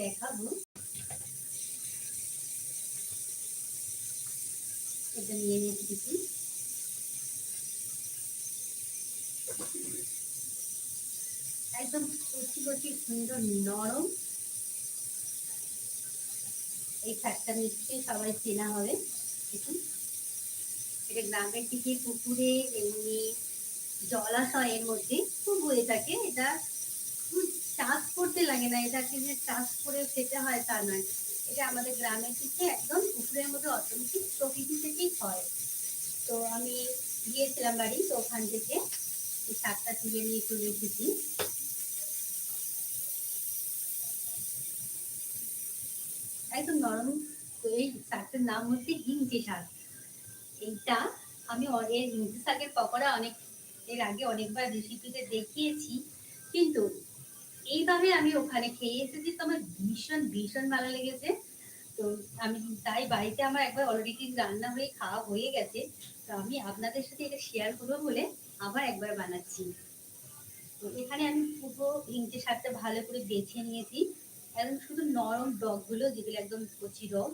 দেখাবো। এটা নিয়ে নিয়েছি একদম কচি কচি সুন্দর নরম। এই শাকটা নিশ্চয়ই সবাই চেনা হবে। দেখুন। এটা গ্রামের দিকে পুকুরে এমনি জলাশয়ের মধ্যে খুব হয়ে থাকে। এটা খুব চাষ করতে লাগে না, এটাকে যে চাষ করে খেতে হয় তা নয়। এটা আমাদের গ্রামের দিকে একদম পুকুরের মধ্যে অটোমেটিক প্রকৃতি থেকেই হয়। তো আমি গিয়েছিলাম বাড়ি, তো ওখান থেকে এই শাকটা তুলে নিয়ে চলে এসেছি। একদম নরম, তো এই শাকটার নাম হচ্ছে হিংচে শাক। এইটা আমি এর হিংচে শাকের পকোড়া অনেক এর আগে অনেকবার রেসিপিতে দেখিয়েছি, কিন্তু এইভাবে আমি ওখানে খেয়ে এসেছি। তো আমার ভীষণ ভীষণ ভালো লেগেছে। তো আমি তাই বাড়িতে আমার একবার অলরেডি রান্না হয়ে, খাওয়া হয়ে গেছে। তো আমি আপনাদের সাথে এটা শেয়ার করব বলে আবার একবার বানাচ্ছি। তো এখানে আমি পুরো হিংচে শাকটা ভালো করে বেছে নিয়েছি। একদম শুধু নরম ডগগুলো, যেগুলো একদম কচি ডগ,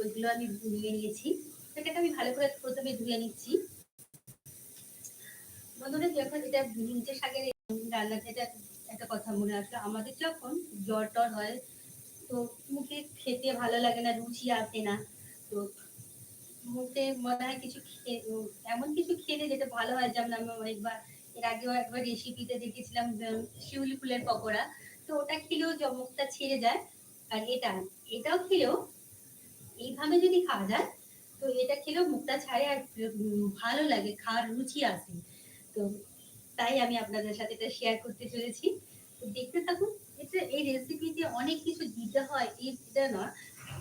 ওইগুলো আমি নিয়ে নিয়েছি। সেটাকে আমি ভালো করে প্রথমে ধুয়ে নিচ্ছি। বন্ধুরা, যখন এটা হিংচে শাকের রান্না এটা একটা কথা মনে আসলো। আমাদের যখন জ্বর টর হয়, তো মুখে খেতে ভালো লাগে না, রুচি আসে না। তো মুখে মনে হয় কিছু এমন কিছু খেলে যেটা ভালো হয়। যেমন আমি অনেকবার, এর আগেও একবার রেসিপিতে দেখেছিলাম শিউলি ফুলের পকোড়া। তো ওটা খেলেও মুখটা ছেড়ে যায়। আর এটা, এটাও খেলেও এইভাবে যদি খাওয়া যায়, তো এটা খেলেও মুখটা ছাড়ে আর ভালো লাগে, খাওয়ার রুচি আসে। তো তাই আমি আপনাদের সাথে এটা শেয়ার করতে চলেছি। দেখতে থাকুন এটা এই রেসিপিতে অনেক কিছু দিতে হয় এটা না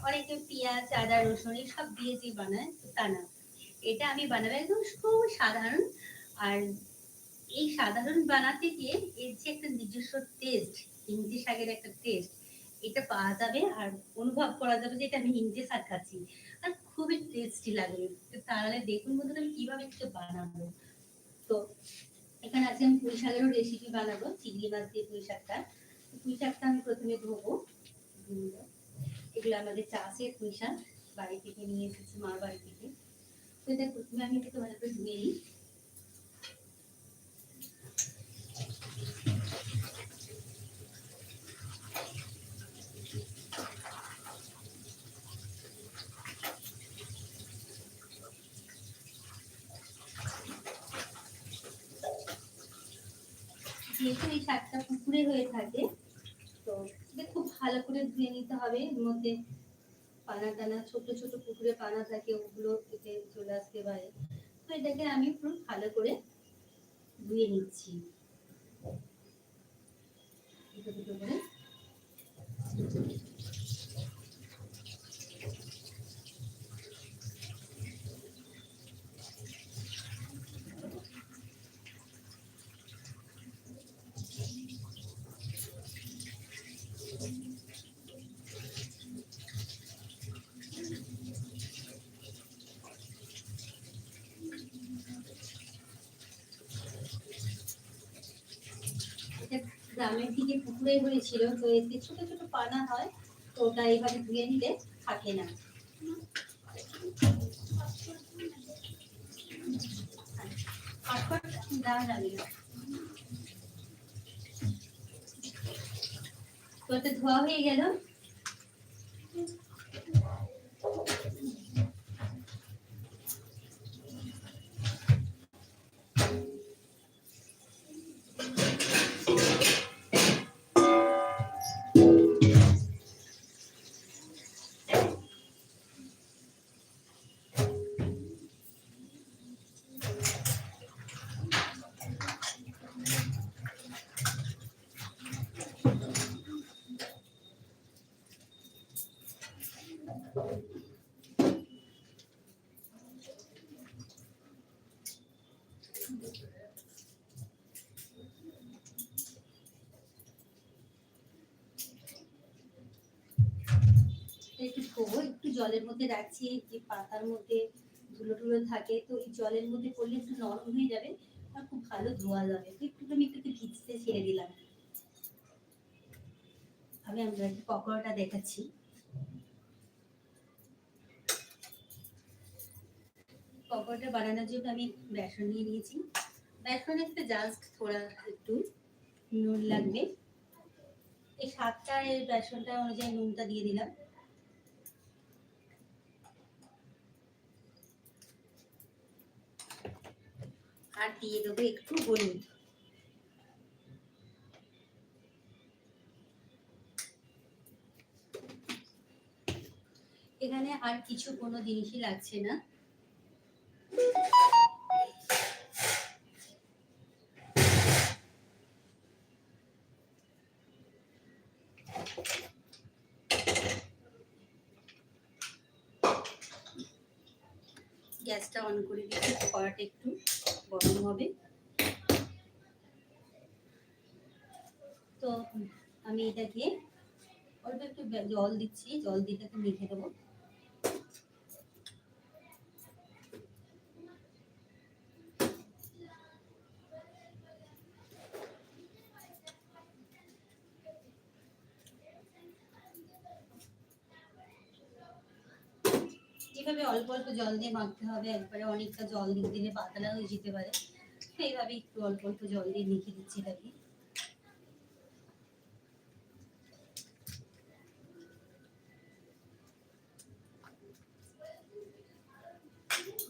অনেকে পেঁয়াজ, আদা, রসুন সব দিয়ে যে বানায়, তো না। এটা আমি বানাবো একদম খুব সাধারণ। আর এই সাধারণ বানাতে গিয়ে এর যে একটা নিজস্ব টেস্ট হিন্দি শাকের একটা টেস্ট এটা পাওয়া যাবে আর অনুভব করা যাবে যে এটা আমি হিন্দি শাক খাচ্ছি। আর খুবই টেস্টি লাগবে তো তাহলে দেখুন বন্ধুরা, আমি কীভাবে এটা বানাবো। তো এখানে আছে আমি পুঁই শাকেরও রেসিপি বানাবো, চিংড়ি মাছ দিয়ে পুঁই শাকটা। পুঁই শাকটা আমি প্রথমে ধোবো এগুলো আমাদের চাষের পুঁই শাক, বাড়ি থেকে নিয়ে এসেছি মার বাড়ি থেকে। তো এটা প্রথমে আমি একটু ভালো করে ধুয়ে নিই। যেহেতু এই শাকটা পুকুরে হয়ে থাকে। তো এটা খুব ভালো করে ধুয়ে নিতে হবে। এর মধ্যে পানা টানা ছোট ছোট পুকুরে পানা থাকে, ওগুলো থেকে চলে আসতে পারে। তো এটাকে আমি পুরো ভালো করে ধুয়ে নিচ্ছি। দুটো দুটো করে এটা গ্রামের দিকে পুকুরে হয়েছিল, তো এতে ছোট ছোট পানা হয়, তো ওটা এইভাবে ধুয়ে নিলে থাকে না। ধোয়া হয়ে গেল। জলের মধ্যে রাখছি, যে পাতার মধ্যে ধুলো টুলো থাকে, তো এই জলের মধ্যে পড়লে একটু নরম হয়ে যাবে, আর খুব ভালো ধোয়া যাবে তো একটু আমি একটু ভিজতে ছেড়ে দিলাম। আমি আপনাকে পকোড়াটা দেখাচ্ছি। পকোড়াটা বানানোর জন্য আমি বেসন নিয়ে নিয়েছি। বেসনের সাথে জাস্ট থোড়া একটু নুন লাগবে। এই সাতটা এই বেসনটা অনুযায়ী নুনটা দিয়ে দিলাম আর দিয়ে দেবো একটু হলুদ। এখানে আর কিছু কোনো জিনিসই লাগছে না। গ্যাসটা অন করে দিচ্ছি, কড়াটা একটু। গরম হবে। তো আমি এটাকে অল্প একটু জল দিচ্ছি জল দিয়ে এটাকে মেখে দেবো। এভাবে অল্প অল্প জল দিয়ে মাখতে হবে, একবারে অনেকটা জল দিয়ে দিলে পাতলা হয়ে যেতে পারে। এইভাবে একটু অল্প অল্প জল দিয়ে মেখে দিচ্ছি এটাকে।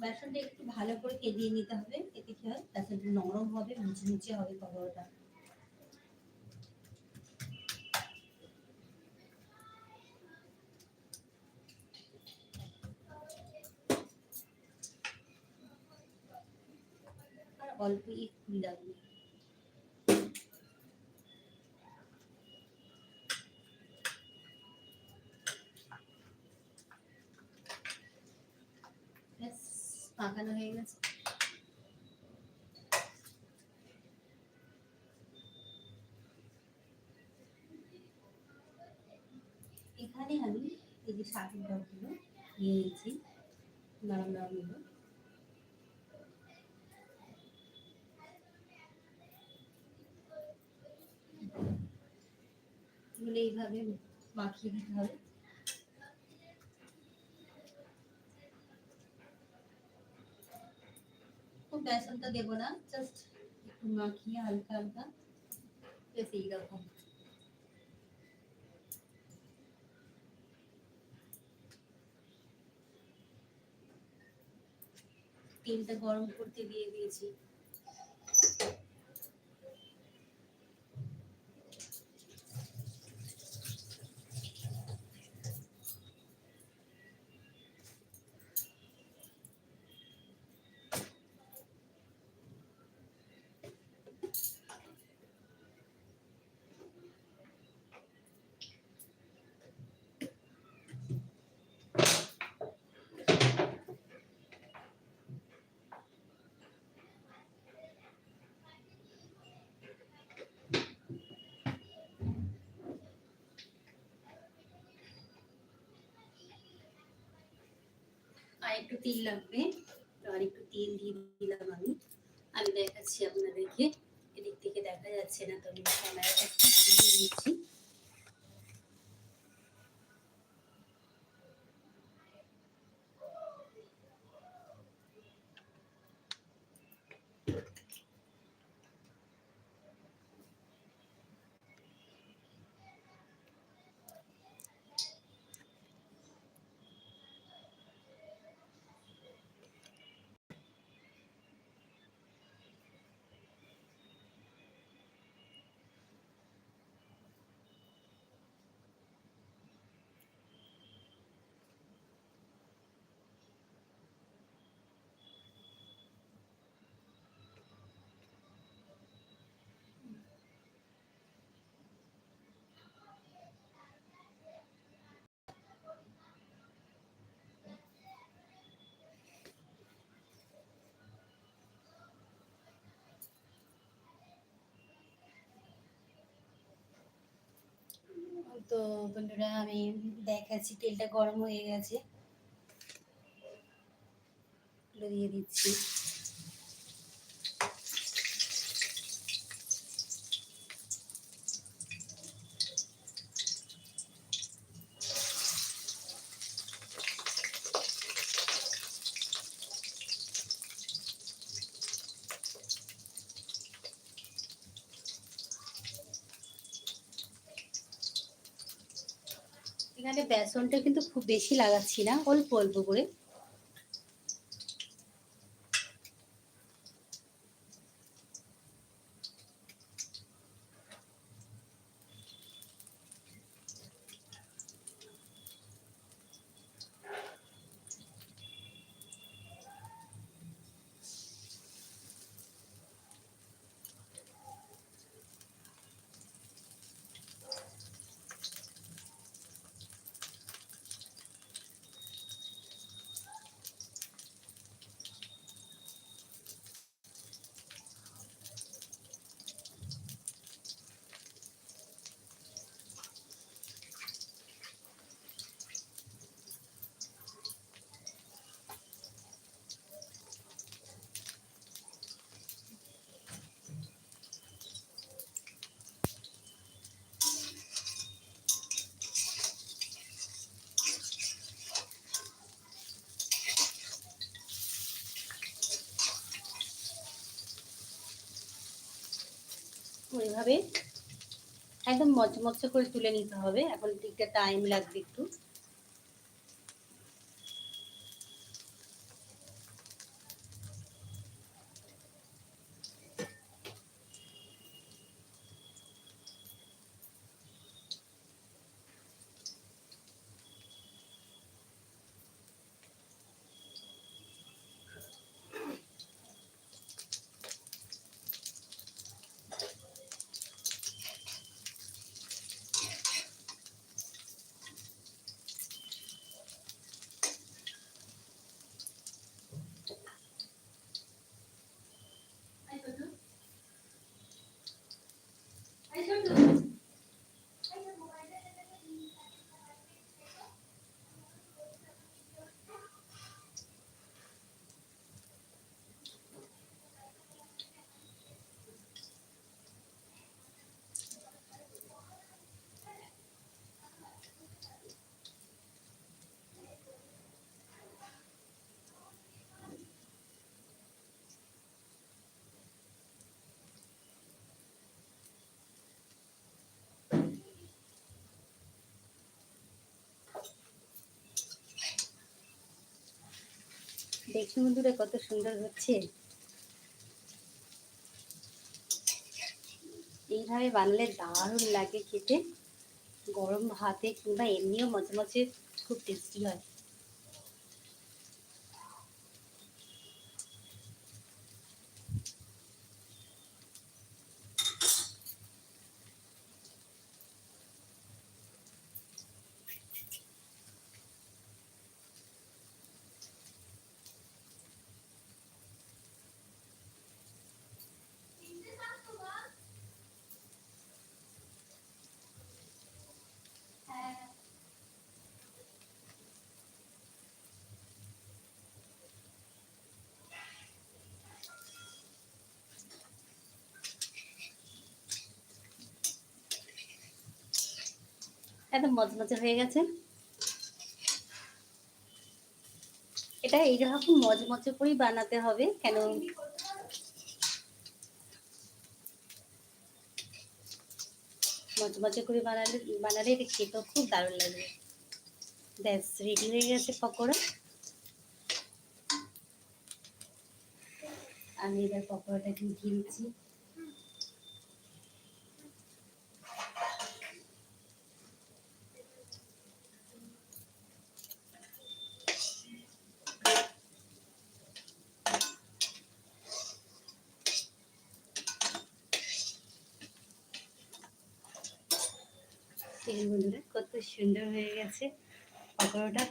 বেসনটা একটু ভালো করে কেজিয়ে নিতে হবে, এতে কি হয়? বেসনটা নরম হবে, মুচমুচে হবে পকোড়াটা অল্প একটু লাগবে পাকানো হয়ে গেছে। এখানে আমি এই যে শাকের ডগগুলো নিয়ে নিয়েছি, নরম নরম গুলো এইভাবে মাখিয়ে দিতে হবে। খুব বেসনটা দেবো না জাস্ট একটু মাখিয়ে হালকা হালকা বেশ এইরকম। তেলটা গরম করতে দিয়ে দিয়েছি। একটু তিল লাগবে আর একটু তিল দিয়ে দিলাম আমি। আমি দেখাচ্ছি আপনাদেরকে, এদিক থেকে দেখা যাচ্ছে না, তো আমি ক্যামেরাটা একটু ঘুরিয়ে নিচ্ছি। তো বন্ধুরা আমি দেখাচ্ছি তেলটা গরম হয়ে গেছে। দিয়ে দিচ্ছি। এখানে বেসনটা কিন্তু খুব বেশি লাগাচ্ছি না অল্প অল্প করে। ওইভাবে একদম মচমচে করে তুলে নিতে হবে। এখন দিকটা টাইম লাগবে একটু। I don't know. দেখি বন্ধুরা কত সুন্দর হচ্ছে। এইভাবে বানালে দারুণ লাগে খেতে। গরম ভাতে কিংবা এমনিও মাঝে মজে খুব টেস্টি হয়। একদম মজমজে হয়ে গেছে। এটা এইরকম মজমজে করেই বানাতে হবে, কেন? মজমজে করে বানালে বানালে এটা খেতেও খুব দারুণ লাগবে ব্যাস রেডি হয়ে গেছে পকোড়া। আমি এবার পকোড়াটাকে উঠিয়ে দিচ্ছি দেখুন কত সুন্দর হয়ে গেছে পকোড়াটা।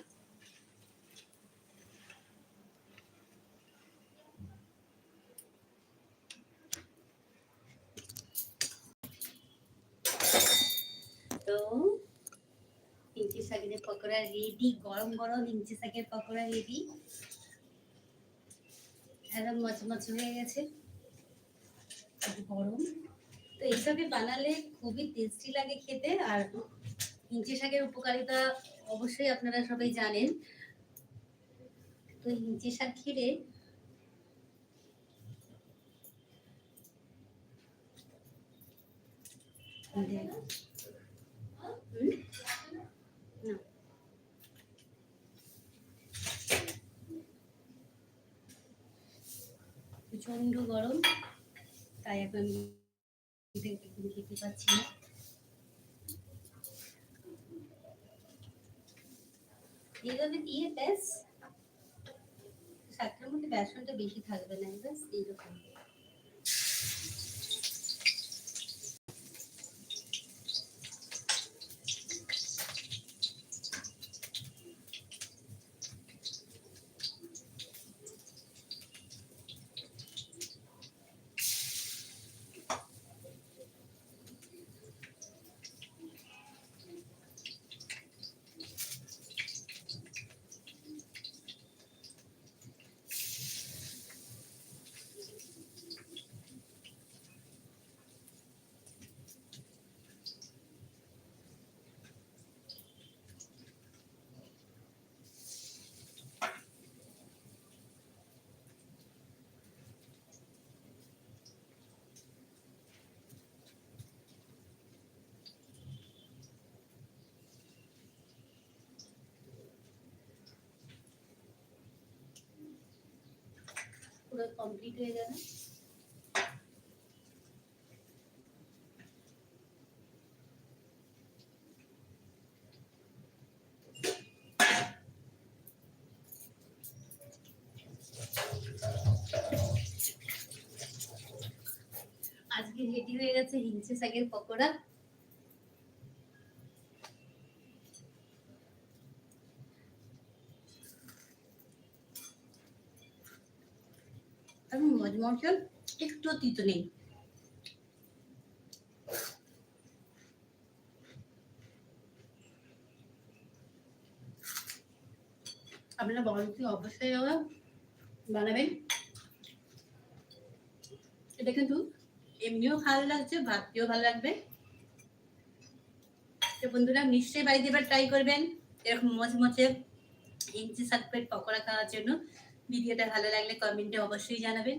তো ইঞ্চি শাকের পকোড়া রেডি গরম গরম ইঞ্চি শাকের পকোড়া রেডি একদম মচমচ হয়ে গেছে। গরম। তো এইসবে বানালে খুবই টেস্টি লাগে খেতে আর হিঞ্চে শাকের উপকারিতা অবশ্যই আপনারা সবাই জানেন। তো হিঞ্চে শাক খেলে প্রচণ্ড গরম, তাই এখন খেতে পাচ্ছি না। এইভাবে দিয়ে ব্যাস সাতটার মধ্যে বেসনটা বেশি থাকবে না ব্যাস এইরকম। পুরো কমপ্লিট হয়ে যাবে। আজকে রেডি হয়ে গেছে হিংসে শাকের পকোড়া। আমি একটু তিতো নেই। আপনারা বলতে অবশ্যই বানাবেন। এটা কিন্তু এমনিও ভালো লাগছে ভাত ভালো লাগবে। তো বন্ধুরা, নিশ্চয়ই বাড়িতে এবার ট্রাই করবেন। এরকম মজ মচমচে ইঞ্চি সাকপেট পকোড়া খাওয়ার জন্য। ভিডিওটা ভালো লাগলে কমেন্টে অবশ্যই জানাবেন।